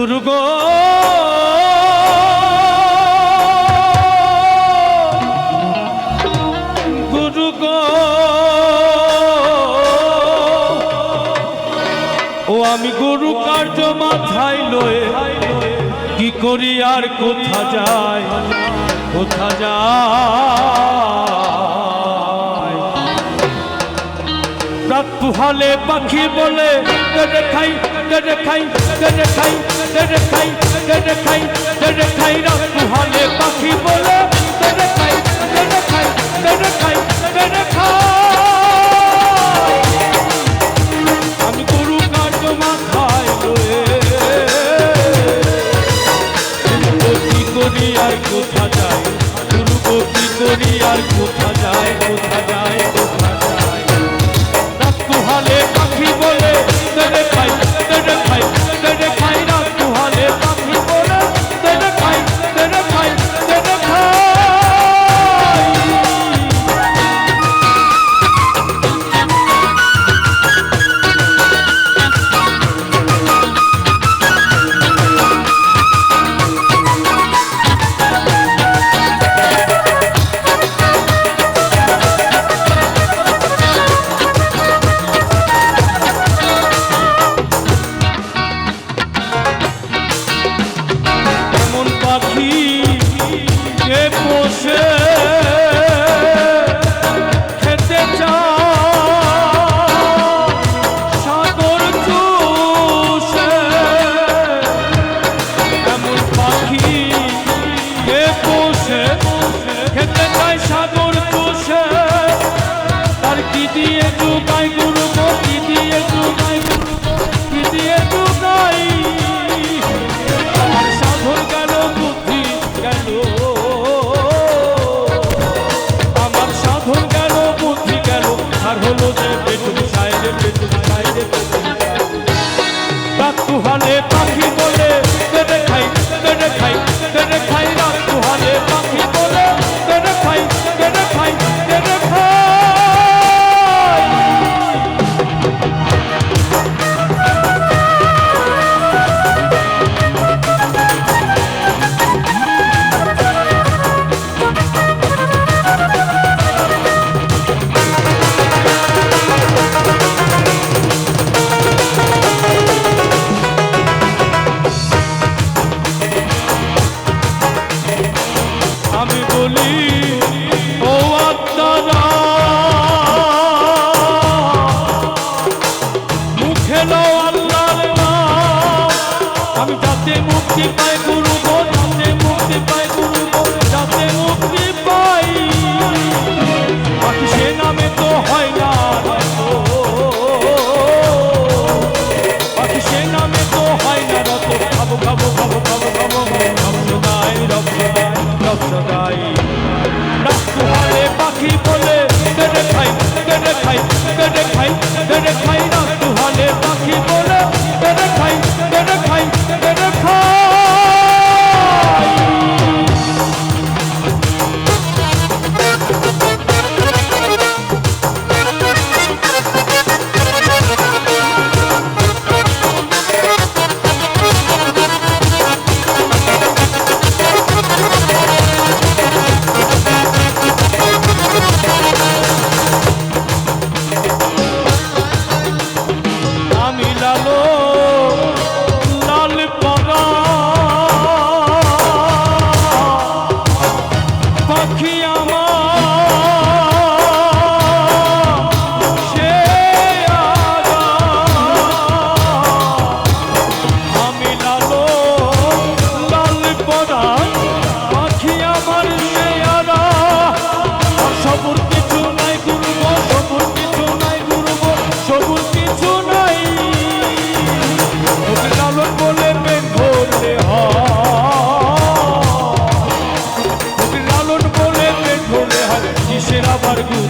দুর্গ দুর্গ ও আমি গুরু কার্য মাথায় লয়ে, কি করি আর কোথা যায় কোথা যায়? তাহলে পাখি বলে ডেডে খাই ডেডে খাই ডেডে খাই ডেডে খাই ডেডে খাই ডেডে খাই না পাখি বলে ডেডে খাই ডেডে খাই ডেডে খাই ডেডে খাই আর কোথা যায় কোথা যায় কোথা যায় emoção বলি ও আত্মারা। মুখে লো আল্লাহর নাম। আমি যাতে মুক্তি পাই ডাকতে পারে পাখি i don't Sorry,